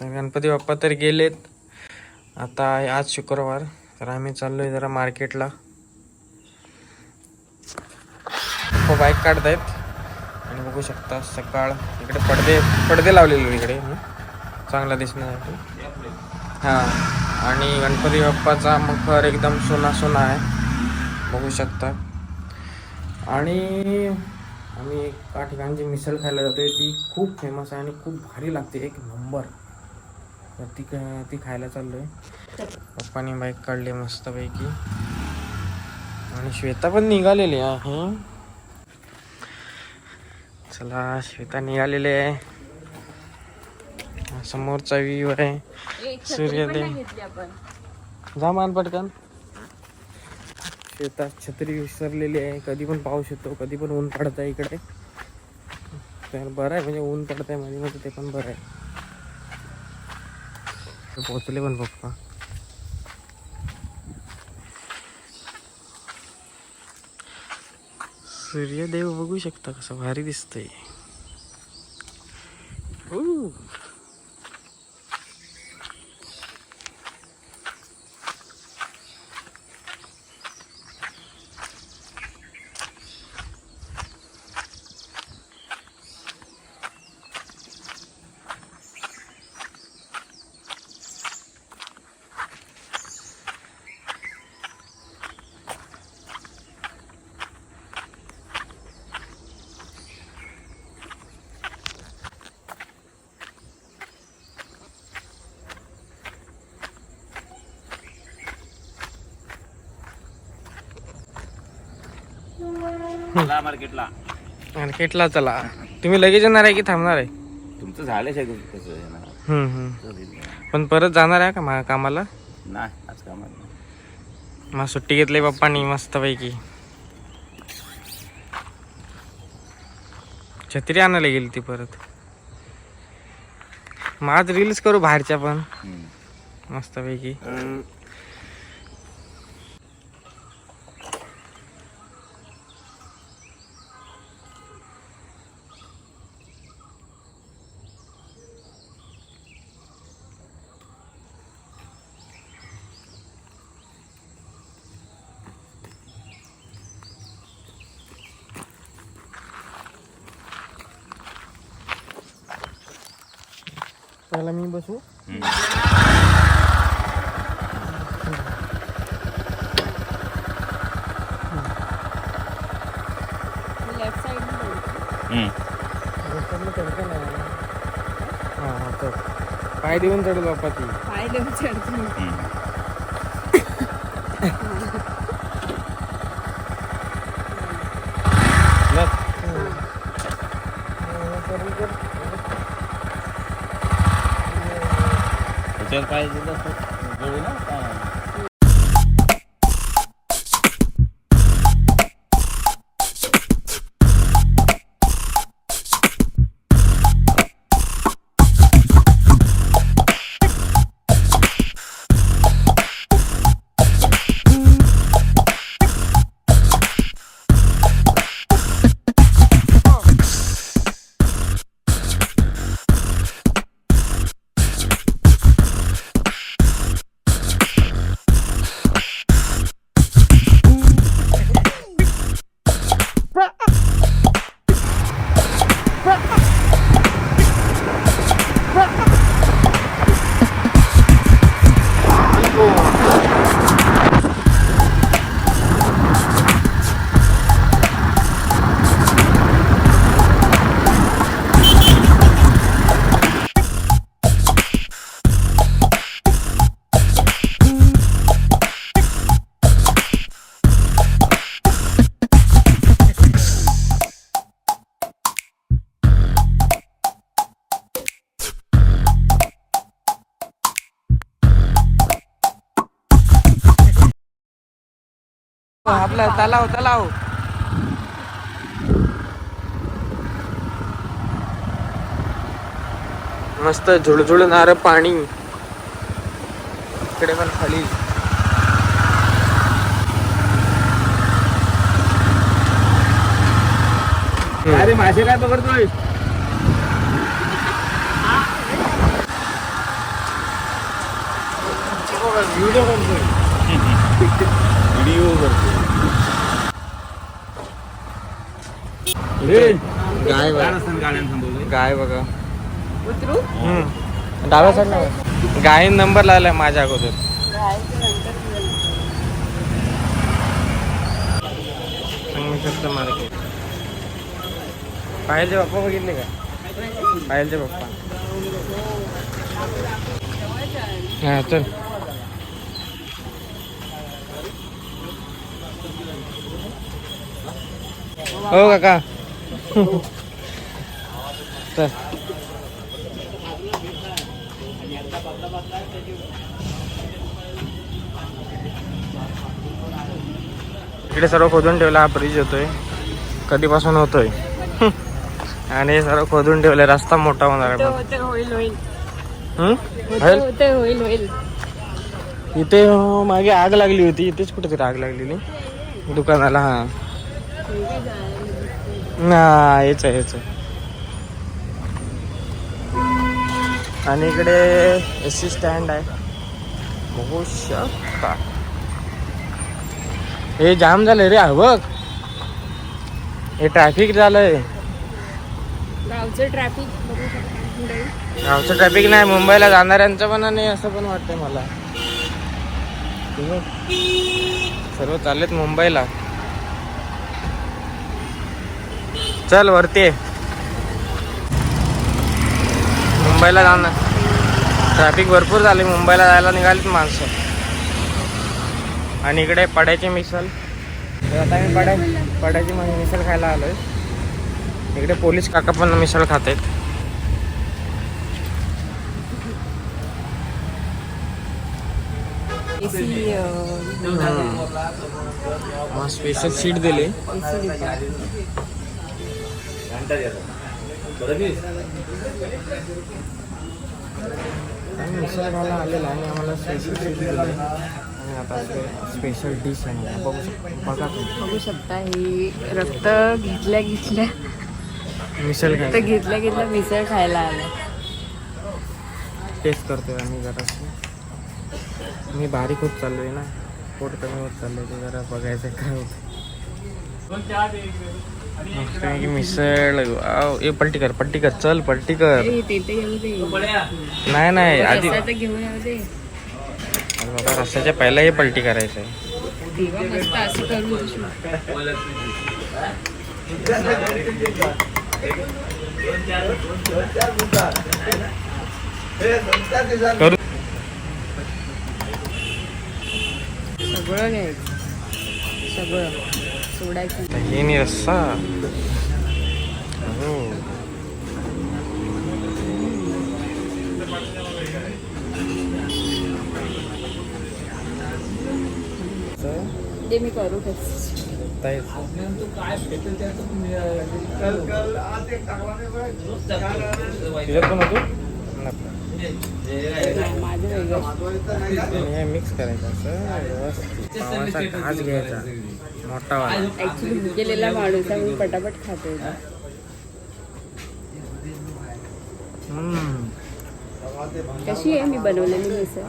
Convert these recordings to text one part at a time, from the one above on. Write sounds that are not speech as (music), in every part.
तर गणपती बाप्पा तर गेलेत. आता आहे आज शुक्रवार तर आम्ही चाललोय जरा मार्केटला. हो, बाईक काढतायत. आणि बघू शकता सकाळ इकडे पडदे पडदे लावलेले इकडे. चांगला दिसण्यासाठी हां. आणि गणपती बाप्पाचा मखर एकदम सोना सोना आहे. बघू शकता. आणि आम्ही एका ठिकाणची मिसळ खायला जातोय. ती खूप फेमस आहे आणि खूप भारी लागते. एक नंबर तर ती ती खायला चाललोय. पप्पानी बाईक काढली मस्तपैकी. आणि श्वेता पण निघालेली आहे. चला श्वेता निघालेली आहे. समोरचा व्ह्यू आहे. सूर्योदय. जा मान पटकन. शेतात छत्री विसरलेली आहे. कधी पण पाऊस येतो कधी पण ऊन पडत आहे इकडे. तर बरं आहे म्हणजे ऊन पडत आहे मध्ये मध्ये ते पण बरं आहे. पोचले पण पप्पा. सूर्यदेव बघू शकता कसं भारी दिसतंय. चला मार्केटला. मार्केटला चला. तुम्ही लगेच येणार आहे की थांबणार आहे? तुमचं झालं आहे कसं आहे ना? हम्म, हम्म. चालेल. पण परत जाणार आहे का मा कामाला? नाही आज कामात नाही. मग सुट्टी घेतली पप्पानी मस्तपैकी. छत्री आणायला गेली ती परत. मग आज रील्स करू बाहेरच्या पण. हम्म. मस्तपैकी. पहिला मी बसू लेफ्ट साइड हम्म. रस्त्यातनं चढतं नाही. हा हा चढ पाय देऊन चढू आपला तलाव तलाव मस्त झुळझुळणारं पाणी. इकडे पण खाली. अरे मासे काय पकडतोय? व्हिडिओ करतोय. (laughs) व्हिडिओ करतोय. गाय बघा. गाय बघा. डाव्या साईडला गायीन नंबर लावलाय माझ्या अगोदर. मार्केट पायलचे पप्पा बघितले का? पायलचे पप्पा हा चल. हो काका. चल इकडे सर्व खोदून ठेवला हा ब्रिज होतोय कधीपासून होतोय? आणि हे सर्व खोदून ठेवले रस्ता मोठा होणार आहे इथे अं, मागे आग लागली होती. इथेच कुठेतरी आग लागलेली. दुकानाला हा. ना हेच आहे हेच आहे. आणि इकडे एस सी स्टँड आहे. बघू शकता. हे जाम झालंय रे हा बघ हे ट्रॅफिक झालंय. गावचं ट्रॅफिक गावचं ट्रॅफिक नाही मुंबईला जाणाऱ्यांचं पण नाही असं पण वाटतंय मला. सर्व चाललेत मुंबईला. चल वरती. मुंबईला जाणार. ट्रॅफिक भरपूर झाले मुंबईला जायला निघालीत माणसं. आणि इकडे पड्याची मिसल आता मी पड्या पड्याची मिसल खायला आलोय. इकडे पोलीस काका पण मिसळ खात आहेत स्पेशल सीट दिली. आम्ही मिसळ खायला आलेलो आहे आणि आम्हाला स्पेशल आणि आता स्पेशल डिश आहे बघू शकतो बघा तुम्ही बघू शकता ही रक्त घेतल्या घेतल्या मिसळ रक्त खाय घेतल्या घेतल्या मिसळ खायला आलं टेस्ट करतोय आम्ही जराशी मी बारीक होत चाललोय ना पोट कमी होत चाललंय ते जरा बघायचं काय होतं आहे मिसळ. ए पलटी कर पलटी कर चल पलटी कर नाही नाही आधी बाबा रस्त्याच्या पहिला हे पलटी करायचं. करू सगळं घ्यायचं सगळं. सोडायचं. हे नाही रस्सा हो. ते मी करू तुझ्यात पण होतो? माझं हे मिक्स करायचं असं व्यवस्थित. घास घ्यायचा. मोठा वाला. ऍक्च्युली भुकेलेला माणूस आहे म्हणून पटापट खातो. कशी आहे? मी बनवलेली मिसळ.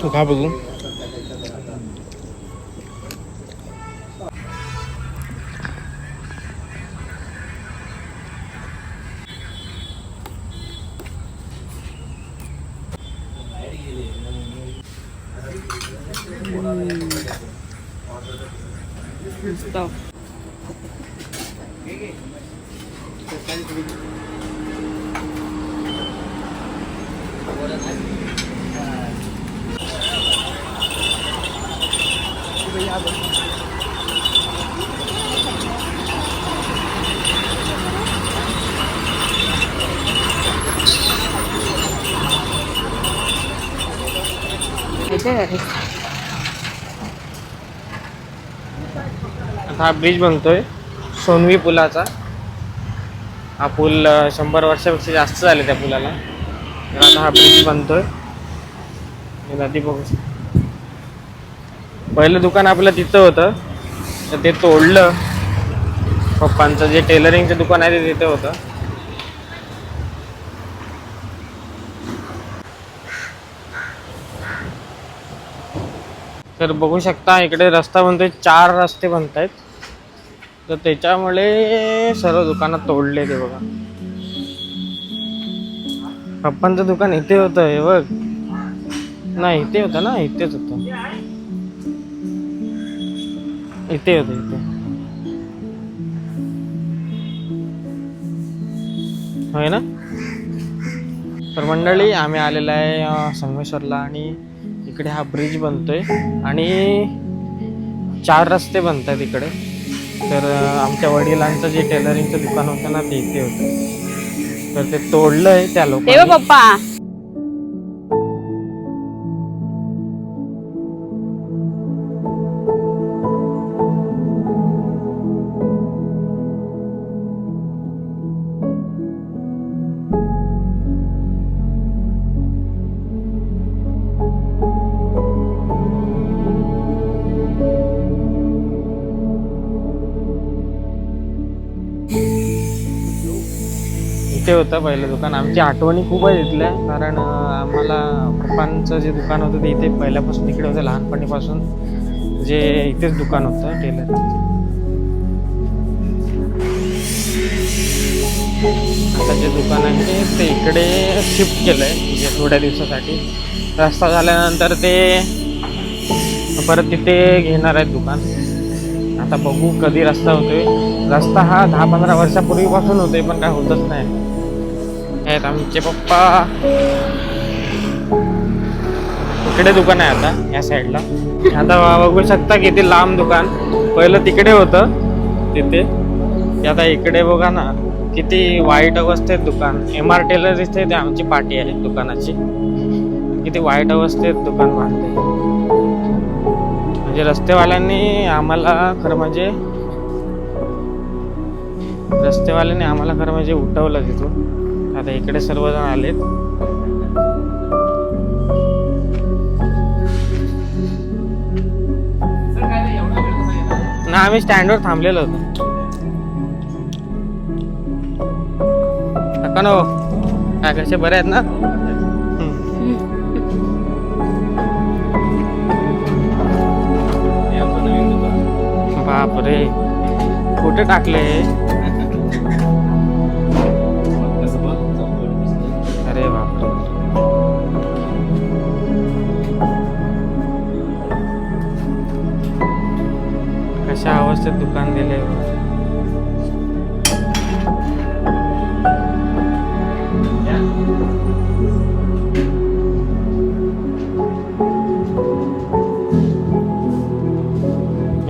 तू खा बघू मस्त याच्या घरी. आता हा ब्रिज बनतोय. सोनवी पुलाचा. हा पूल शंभर वर्षापेक्षा जास्त झाले त्या पुलाला. तर आता हा ब्रिज बनतोय. नदी बघू. पहिलं दुकान आपलं तिथं होतं. तर ते तोडलं. पप्पांचं जे टेलरिंगचं दुकान आहे ते तिथं होतं. तर बघू शकता इकडे रस्ता बनतोय. चार रस्ते बनत आहेत तर त्याच्यामुळे सर्व दुकानं तोडले ते बघा. पप्पांचं दुकान इथे होतं हे बघ. नाही इथे होतं ना इथेच होतं. इथे होतं इथे. होय ना? तर मंडळी आम्ही आलेलो आहे संगमेश्वरला आणि इकडे हा ब्रिज बनतोय. आणि चार रस्ते बनत आहेत इकडे. तर आमच्या वडिलांचं जे टेलरिंगचं दुकान होतं ना ते इथे होतं. तर ते तोडलंय त्या देव लोकांनी. पप्पा. इथे होतं पहिलं दुकान. आमची आठवणी खूप आहे इथल्या कारण आम्हाला पप्पांचं जे दुकान होतं ते इथे पहिल्यापासून इकडे होतं लहानपणीपासून जे इथेच दुकान होतं टेलर. आता जे दुकान आहे ते इकडे शिफ्ट केलं आहे म्हणजे थोड्या दिवसासाठी. रस्ता झाल्यानंतर ते परत तिथे घेणार आहेत दुकान. आता बघू कधी रस्ता होतोय. रस्ता हा दहा पंधरा वर्षापूर्वीपासून होतोय पण काय होतच नाही. आहेत आमचे पप्पा. इकडे दुकान आहे आता या साईडला. आता बघू शकता किती लांब दुकान. पहिलं तिकडे होतं तिथे. ते आता इकडे बघा ना किती वाईट अवस्थेत दुकान. एम आर टेलर इथे ते आमची पाठी आहे दुकानाची. किती वाईट अवस्थेत दुकान बांधते. म्हणजे रस्तेवाल्यांनी आम्हाला खरं म्हणजे रस्तेवाल्यांनी आम्हाला खरं म्हणजे उठवलं तिथून. आता इकडे सर्वजण आलेत. ना आम्ही स्टँडवर थांबलेलो होतो. काका हो. काय कसे बरे आहेत ना? बापरे. कुठे टाकले अवस्थेत दुकान दिले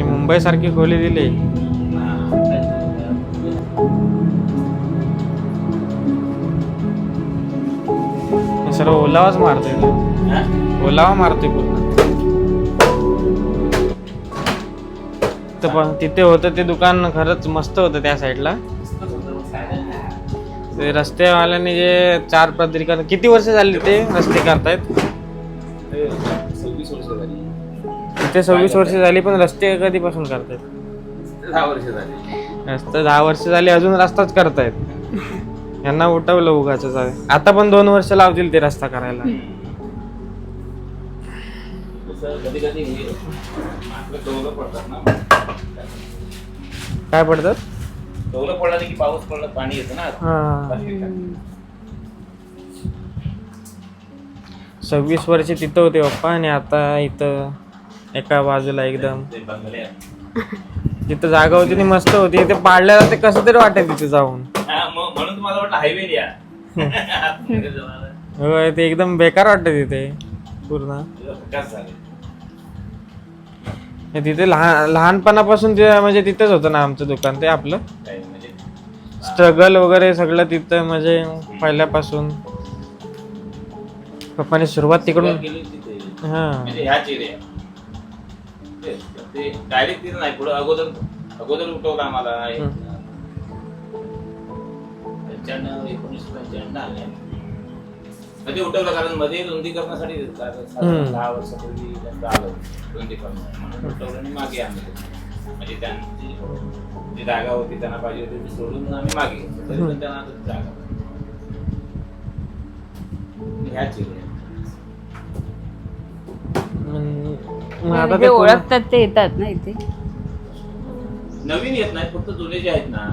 मुंबई सारखी खोली दिली. सर्व ओलावाच मारतोय? ओलावा मारतोय पूर्ण. मस्त पण तिथे होतं ते दुकान खरंच मस्त होतं त्या साईडला. ते रस्तेवाल्याने जे चार पदरीकरण किती वर्ष झाली ते रस्ते करतायत? सव्वीस वर्ष झाली तिथे सव्वीस वर्ष झाली पण रस्ते कधीपासून करतायत? दहा वर्ष झाली रस्ते दहा वर्ष झाली अजून रस्ताच करतायत. यांना उठवलं उगाच आता पण दोन वर्ष लावतील ते रस्ता करायला. कसं कधी कधी डोलं पडतात ना. काय पडतात? डोलं पडलं की पाऊस पडलं पाणी येतं ना. हा. सव्वीस वर्ष तिथं होते पप्पा आणि आता इथं एका बाजूला एकदम. जिथं जागा होती ती मस्त होती. ते पाडल्याला ते कसं तरी वाटेल तिथे जाऊन. म्हणून तुम्हाला वाटलं (laughs) हायवे ते एकदम बेकार वाटत तिथे पूर्ण. हे तिथे लहान लहानपणापासून ते म्हणजे तिथेच होतं ना आमचं दुकान ते आपलं. काही म्हणजे स्ट्रगल वगैरे सगळं तिथं म्हणजे पहिल्यापासून. पप्पाने सुरुवात तिकडून केली तिथे. हा. म्हणजे ह्याच एरिया ते डायरेक्ट तिथं नाही पुढे अगोदर अगोदर उठवलं आम्हाला. पंच्याण्णव एकोणीस पंच्याण्णव आले मध्ये उठवलं? कारण मध्ये रुंदीकरणासाठी साधारण. दहा वर्षापूर्वी त्यांचं आलं रुंदीकरण म्हणून उठवलं आणि मागे आणलं म्हणजे त्यांची जी जागा होती त्यांना पाहिजे होती ती सोडून आम्ही मागे. तरी पण त्यांना जागा. ह्याच. म्हणजे ओळखतात ते येतात ना इथे? नवीन येत नाही फक्त जुने जे आहेत ना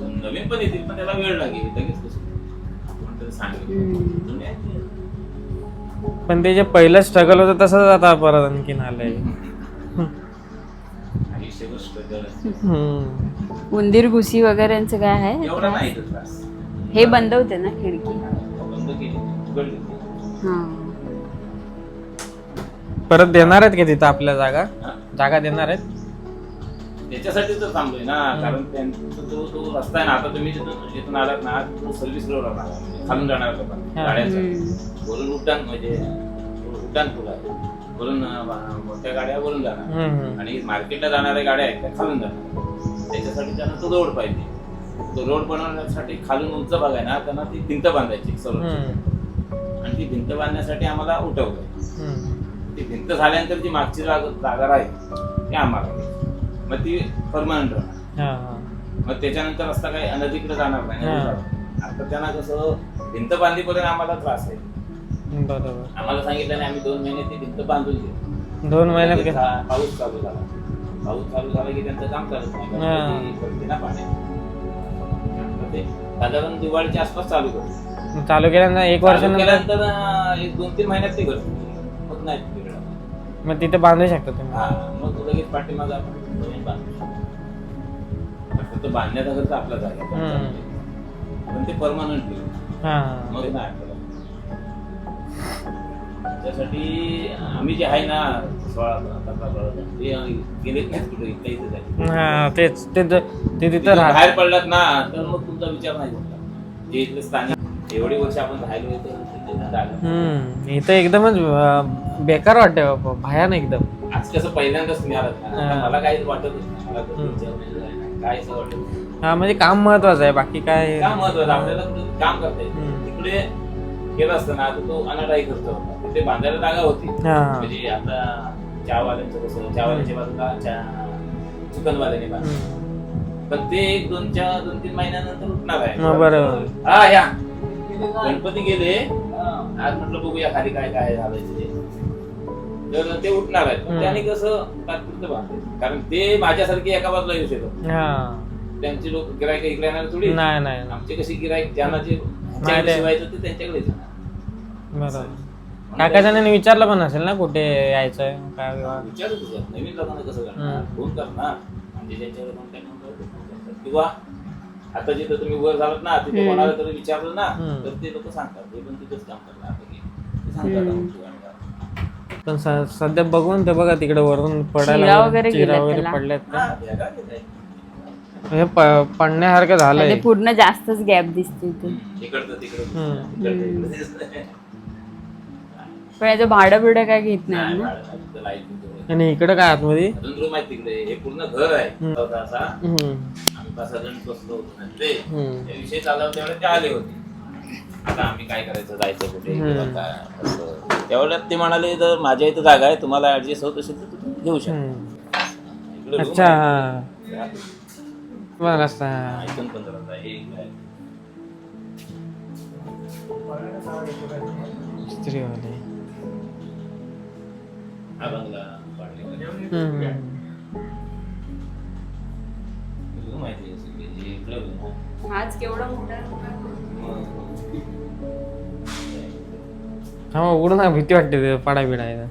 नवीन पण येतील पण त्याला वेळ लागेल. लगेच पण ते जे पहिलं स्ट्रगल होतं तसंच आता परत आणखीन आलंय. आयुष्यभर. उंदीर घुसी वगैरेंचं काय आहे? एवढा नाही तो त्रास. हे बंद होते ना खिडकी? बंद केली उघडली हा. परत देणार आहेत का तिथं आपल्या जागा? हा? जागा देणार आहेत? त्याच्यासाठी तर थांबलोय ना कारण त्यांचा जो तो रस्ता आहे ना आता तुम्ही जिथून जिथून आलात ना तो सर्व्हिस रोड आला खालून जाणार लोकांना हा. गाड्यांचा. वरून उड्डाण म्हणजे उड्डाण पूल आहे वरून मोठ्या गाड्या वरून जाणार. आणि मार्केटला जाणाऱ्या गाड्या आहेत त्या खालून जाणार त्याच्यासाठी त्यांना तो रोड पाहिजे तो रोड बनवण्यासाठी खालून उंच भाग आहे ना त्यांना ती भिंत बांधायची सर्व. आणि ती भिंत बांधण्यासाठी आम्हाला उठवलंय हम्म. ती भिंत झाल्यानंतर जी मागची जागा राहील ती आम्हाला. मग ती परमनंट राहणार. हा, हा. मग त्याच्यानंतर रस्ता काही अनधिकृत जाणार नाही. हा. आता त्यांना कसं भिंत बांधीपर्यंत आम्हाला त्रास आहे. बरोबर. आम्हाला सांगितलं नाही आम्ही दोन महिने ती भिंत बांधून घेऊ. दोन महिन्यात लगेच हा पाऊस चालू झाला. पाऊस चालू झाला की त्यांचं काम चालत नाही. हा. कारण ना मग ते साधारण दिवाळीच्या आसपास चालू करतो. चालू केल्यानंतर एक चालू वर्षानंतर केल्यानंतर अं, एक दोन तीन महिन्यात ते करतो. होत नाही तिकडं. मग तिथे बांधू शकता तुम्ही. हा मग तो लगेच पाठीमागं आपण नवीन बांधू शकतो. फक्त बांधण्याचा खर्च आपला जागा पण ते परमनंट हा हा. मग नाही. त्यासाठी आम्ही जे आहे ना सोळा गेलेच नाहीत कुठे इथल्या. हा तेच ते ते तिथं बाहेर पडलात ना तर मग तुमचा विचार नाही होता जे इथले स्थानिक एवढी वर्ष आपण राहिलो इथं एकदमच बेकार वाटते बाबा भयान एकदम आज कसं पहिल्यांदाच तुम्ही आलात ना हा. आता मला काहीच वाटत म्हणजे. हा म्हणजे काम महत्वाचं आहे बाकी काय काय महत्वाचं आपल्याला काम करता येईल. तिकडे गेलं असतं ना तर तो अनाठाई खर्च होता तिथे बांधायला जागा होती. म्हणजे आता चहावाल्यांचं कसं चहावाल्यांच्या बाजूला चहा चिकनवाल्याने बांधलं हम्म. पण ते एक दोन चार दोन तीन महिन्यानंतर उठणार आहे बरोबर. हा या गणपती गेले. आज म्हटलं बघूया खाली काय काय झालंय तर ते उठणार आहेत. पण. त्यांनी कसं तात्पुरतं बांधलं कारण ते माझ्यासारखी एका बाजूला येऊ शकत त्यांची लोक गिरायक इकडे येणार थोडी. नाही नाही. आमचे कशी गिरायक ज्यांना जे शिवायचं ते. बरोबर. काका जणांनी विचारलं पण असेल ना कुठे यायचंय काय विभाग विचारू तुझं नवीन लोकांना कसं करणार. फोन करणार? म्हणजे ज्यांच्याकडे कॉन्टॅक्ट नंबर किंवा आता जिथं तुम्ही वर झालात ना तिथे हम्म. कोणाला तरी विचारलं ना हम्म. तर ते लोक सांगतात ते पण तिथेच काम करणार आता. ते सांगतात हम्म. पण स- सध्या बघून ते बघा तिकडे वरून पडायला चिरा वगैरे चिरा गेल्यात वगैरे त्याला. पडल्यात हा, भेगा घेत आहे. हे प- पडण्यासारखं झालंय म्हणजे पूर्ण जास्तच गॅप दिसते इथे इकडचं तिकडं हम्म. इकडचं हम्म. इकडं दिसतंय. पण याचं भाडं बिडं काय घेत नाही नाही, ना भाडं नाही, तिथं light बिट आणि इकडे काय आतमध्ये अजून रूम आहे तिकडे हे पूर्ण घर आहे हम्म. होता असा हम्म. जण बसलो होतो ना ते विषय चालला होता ते आले होते आता आम्ही काय करायचं जायचं कुठे. किंवा काय असं त्यावेळेस ते म्हणाले जर माझ्या इथं जागा आहे तुम्हाला ऍडजस्ट होत असेल तर तुम्ही घेऊ शकता. इकडे room अच्छा आहे. हा बरं असं. इथून पंधरा आहे, हे एक आहे. इस्त्रीवाले हा बंगला पाडलेला. हम्म. आहे ते आज केवढा हा मग उघडून ना भीती वाटते ते पडा बिडायला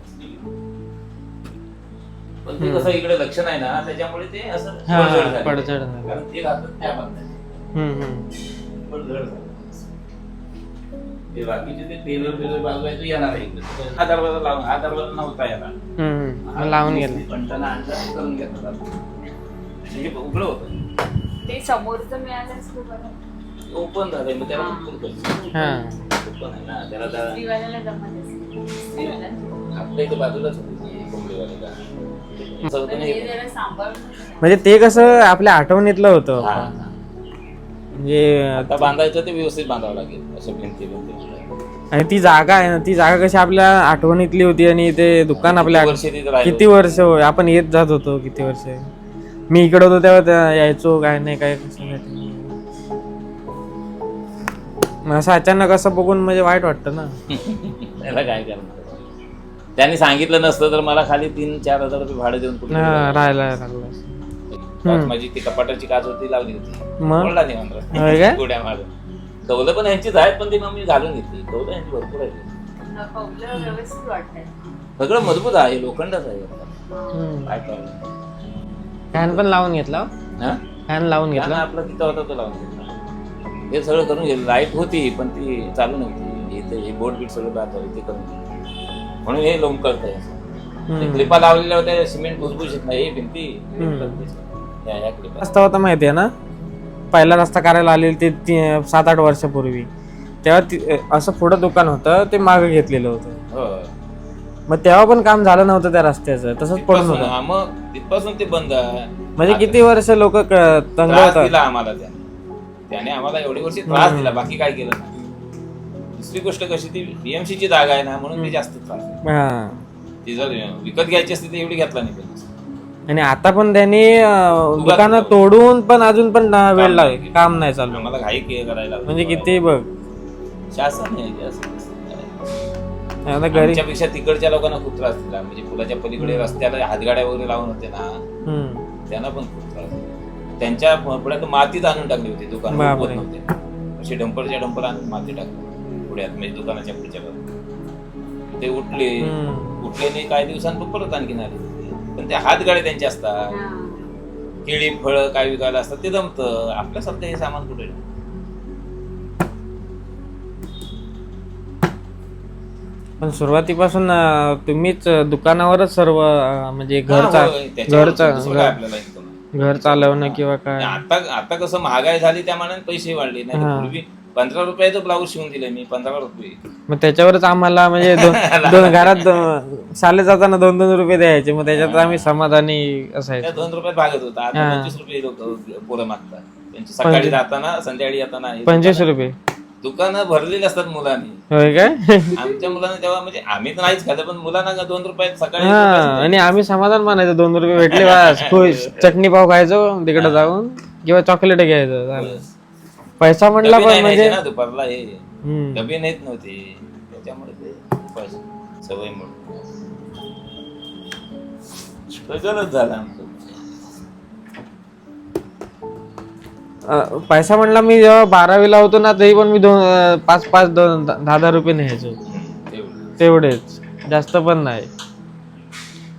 पण ते कसं इकडे लक्ष नाही ना त्याच्यामुळे ते असं हा, पडझड झाली. पडझड झाली. कारण ते घातलं त्या बांधायचे. हम्म, हम्म. पडझड झाली. ते बाकीचे ते टेलर टेलर बाजवायचं येणार आहे इकडे. हा दरवाजा लावून हा दरवाजा नव्हता येणार हम्म. मग लावून गेलं कंटाळा आणला आणि करून घेतला म्हणजे उघडं होतं ते समोरचं मिळालं असतं बरं ओपन झालंय मग त्याला हा. ओपन करतो हा ओपन आहे ना त्याला त्या- स्त्रीवाल्याला जमत असेल. स्त्रीवाला. आपल्या इथे बाजूलाच होती ती कोंबडीवाली का. असं होतं पण ना हे हे- जरा सांभाळून म्हणजे ते कसं आपल्या आठवणीतलं होतं हा, हा. म्हणजे आता बांधायचं ते व्यवस्थित बांधावं लागेल असं भिंती भिंती आणि ती जागा आहे ना ती जागा कशी आपल्या आठवणीतली होती आणि ते दुकान आपल्या वर्ष तिथे राहिलो. किती वर्ष होय, आपण येत जात होतो किती वर्ष मी इकडे होतो तेव्हा यायचो काय नाही काय कसं असं अचानक असं बघून म्हणजे वाईट वाटतं ना. (laughs) त्याला काय करणार? त्यांनी सांगितलं नसतं तर मला खाली तीन चार हजार रुपये भाडं देऊन कुठे राहायला राहिलं माझी ती कपाटाची काच होती लावली होती. बोलला नाही? गोड्या (laughs) मारून. कौलं पण यांचीच आहेत पण ती मग मी घालून घेतली. कौलं यांची भरपूर आहे सगळं मजबूत आहे लोखंडच आहे. काय प्रॉब्लेम फॅन पण लावून घेतला. हा? फॅन लावून घेतला. आपला तिथं होता तो लावून घेतला. हे सगळं करून गेलं लाइट होती पण ती चालू नव्हती. इथे हे बोट बीट सगळं बात ते करून गेलं. म्हणून हे लोंबकळत आहे. क्लिपा लावलेल्या होत्या सिमेंट भुसभुशीत नाही हे भिंती. हम्म. या या क्लिपा रस्ता होता माहिती आहे ना? पहिला रस्ता करायला आलेली ते ती- सात आठ वर्षापूर्वी. तेव्हा ती- असं पुढं दुकान होतं ते मागं घेतलेलं होतं. हो मग तेव्हा पण काम झालं नव्हतं त्या रस्त्याचं. तसंच पडून तिथपासून- होतं. हा, मग तिथपासून ते बंद आहे. म्हणजे किती वर्ष लोक तंग त्रास होतात दिला आम्हाला त्याने. त्याने आम्हाला एवढी वर्षी त्रास दिला बाकी काय केलं नाही. दुसरी गोष्ट कशी ती बीएमसी ची जागा आहे ना म्हणून ते जास्त त्रास आहे. हा. ती जर विकत घ्यायची असती तर एवढी घेतला नाही त्यांनी. आणि आता पण त्यांनी अं, दुकानं तोडून पण अजून पण वेळ लागेल काम नाही चालू. आम्हाला घाई के- करायला. म्हणजे किती बघ. शासन आहे ते असं घरी. आमच्यापेक्षा तिकडच्या लोकांना खूप त्रास दिला. म्हणजे पुलाच्या पलीकडे रस्त्याला हातगाड्या वगैरे लावून होते ना. त्यांना पण खूप त्रास दिला. त्यांच्या पुढ्यात मातीत आणून टाकली होती दुकान बापरे. नव्हते. अशी डंपरच्या डंपर आणून माती टाकली. पुढ्यात म्हणजे दुकानाच्या पुढच्या बाजूला. ते उठले. उठले नाही काही दिवसांनी परत आणखीन आले पण ते हातगाड्या त्यांचे असतात. केळी फळं काय विकायला असतात ते जमतं. आपल्यासारखं हे सामान कुठे पण सुरुवातीपासून अं, तुम्हीच अं, दुकानावरच सर्व अं, म्हणजे घरचा आपल्याला आहे? घर चालवणं किंवा काय? आता आता कसं महागाई झाली त्या मानाने पैसे वाढले. नाही हा. पूर्वी पंधरा रुपयाचं ब्लाऊज शिवून दिले मी पंधरा रुपये. मग त्याच्यावरच आम्हाला म्हणजे दोन (laughs) दोन घरात दोन- शाळेत जाताना दोन दोन रुपये द्यायचे. मग त्याच्यात आम्ही समाधानी त्या असायचो दोन रुपयात भागत होता. आता. पंचवीस रुपये लोक पोरं मागतात. त्यांची सकाळी जाताना संध्याकाळी येताना हे पंचवीस रुपये. दुकानं भरलेली असतात मुलांनी. होय काय? आमच्या मुलांना तेव्हा म्हणजे आम्ही तर नाहीच खाल्लं पण मुलांना का दोन रुपयात सकाळी हा आणि आम्ही समाधान मानायचो दोन रुपये भेटले बस खुश. चटणी पाव खायचो तिकडे जाऊन किंवा चॉकलेट घ्यायचं झालं. पैसा म्हटला डबे पण नाही म्हणजे न्यायचे ना दुपारला हे. हम्म. डबे नेत नव्हते. त्याच्यामुळे ते उपास सवय म्हणून. झालं. पैसा म्हणला मी जेव्हा बारावीला होतो ना तरी पण मी दोन पाच पाच दोन दहा दहा रुपये न्यायचो तेवढेच जास्त पण नाही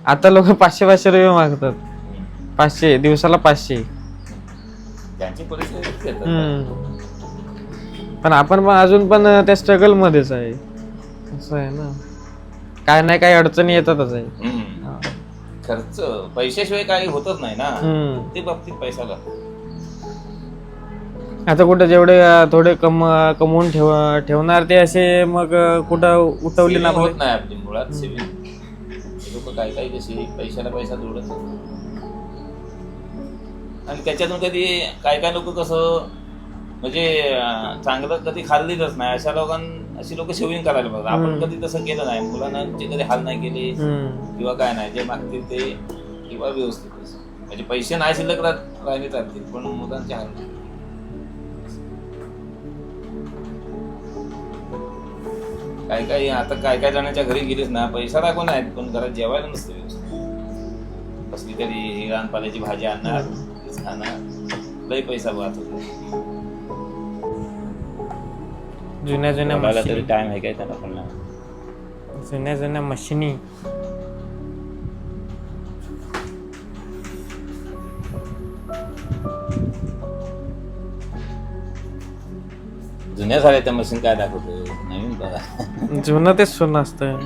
आता लोक पाचशे पाचशे रुपये मागतात. पाचशे दिवसाला पाचशे त्यांची परिस्थिती तेच आहे. हम्म. पण आपण पण अजून पण त्या स्ट्रगल मध्येच आहे असं आहे ना काय नाही काही अडचणी येतातच आहे हम्म. हा. खर्च पैशाशिवाय काही होतच नाही ना हम्म. ते बाबतीत पैसा लागतो आता कुठं जेवढे थोडे कम कमवून ठेव ठेवणार ते असे मग कुठं उठवले ना होत नाही आपली मुळात सेविंग लोक काय काय कशी पैशाला पैसा जोडत. आणि त्याच्यातून कधी काय काय लोक कसं म्हणजे चांगलं कधी खाल्लेलंच नाही अशा लोकां अशी लोक सेविंग करायला पाहिजे आपण. कधी तसं केलं नाही मुलांना जे कधी हाल नाही केले. किंवा काय नाही जे मागतील ते किंवा व्यवस्थित. म्हणजे पैसे नाही शिल्लक राह- राहिले चालतील पण मुलांचे हाल नाही. काय काय आता काय काय जणांच्या घरी गेलीस ना पैसा दाखवून आहेत पण घरात जेवायला नसतं व्यवस्थित. कसली तरी ही रानपाल्याची भाजी आणणार तेच खाणार. लई पैसा वाहत होतो. जुन्या जुन्या बोलायला तरी मशिनी. टाइम आहे काय त्याला पण नाही. जुन्या जुन्या मशिनी. जुन्या झाल्या त्या मशीन काय दाखवतो नवीन बघा जुनं तेच सोनं असतं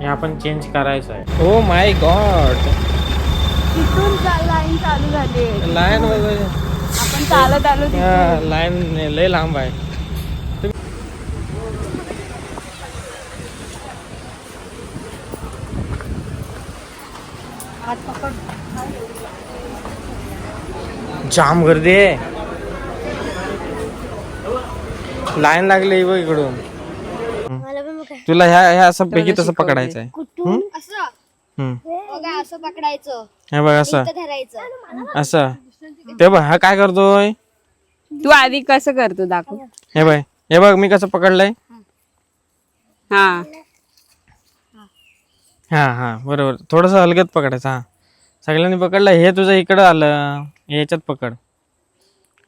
हे आपण चेंज करायचं आहे ओ माय गॉड तिथून लाईन चालू झाली. लाईन आपण चालत आलो. लाईन लय लांब आहे. जाम गर्दी आहे. लाईन लागली बघ इकडून. तुला ह्या ह्या असं पैकी तसं. पकडायचं आहे. असं. हम्म. बघा असं पकडायचं. हे बघ असं. असं. ते बघ हा काय करतोय? तू आधी कसं करतो दाखव. हे बघ हे बघ मी कसं पकडलंय? हा. हा हा बरोबर. थोडस हलगत पकडायचं हा. सगळ्यांनी पकडलं हे तुझं इकडं आलं. हे याच्यात पकड.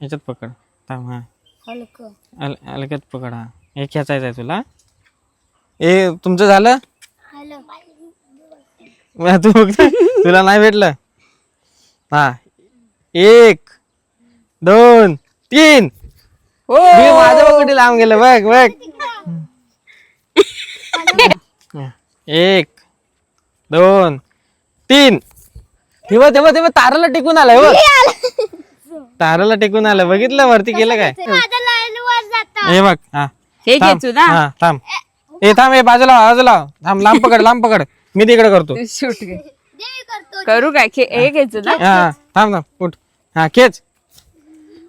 याच्यात पकड. थांब हा. हलकं. अल अलगत पकड हा. हे खेचायचं आहे तुला. ए तुमचं झालं? हॅलो. मग तू बघ तुला नाही भेटलं? हा. एक दोन तीन. हो मी माझं बघ कुठे लांब गेलं. बघ बघ. एक दोन तीन तेव्हा तेव्हा तेव्हा ताराला टेकून आलाय बघ ताराला टेकून आलं बघितलं वरती केलं काय माझ्या लाईन वर जात हे बघ हा हे थांब. खेचू ना हा थांब ए थांब ए बाजूला बाजूला थांब लांब पकड लांब पकड मी तिकडे करतो तू शूट घे देवी करतो करू काय खे- हे खेचू ना हा थांब थांब उठ हा खेच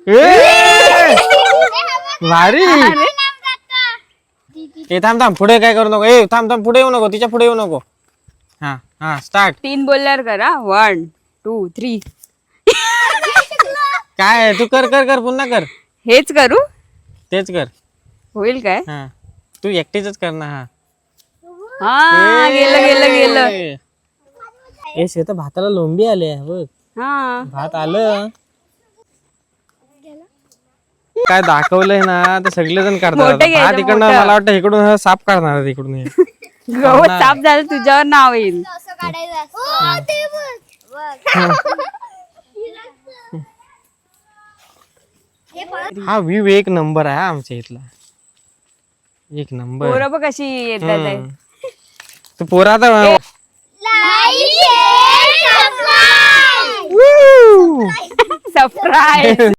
ए! भारी ए थांब थांब पुढे काय करू नको ए थांब थांब पुढे येऊ नको तिच्या पुढे येऊ नको हा हा स्टार्ट तीन बोलल्यावर करा. वन टू थ्री काय? तू कर कर कर पुन्हा कर. हेच करू? तेच कर. होईल काय? हा. तू एकटीच कर ना हा. हा गेलं गेलं गेलं. ए. ए शेत भाताला लोंबी आले बघ. हा. भात आलं. काय दाखवलंय ना ते सगळेजण करतात मोठं आता. घ्यायचं, भात इकडनं मोठं. मला वाटतं इकडून हा साफ करणार आहेत इकडून हे. (laughs) गवत साफ झालं तुझ्यावर नाव येईल असं काढायचं असतं. ते बघ. बघ. हे हा व्ह्यू एक नंबर आहे हा आमच्या इथला एक नंबर पोरं बघ कशी येतात आहे. तू पोरा आता (laughs)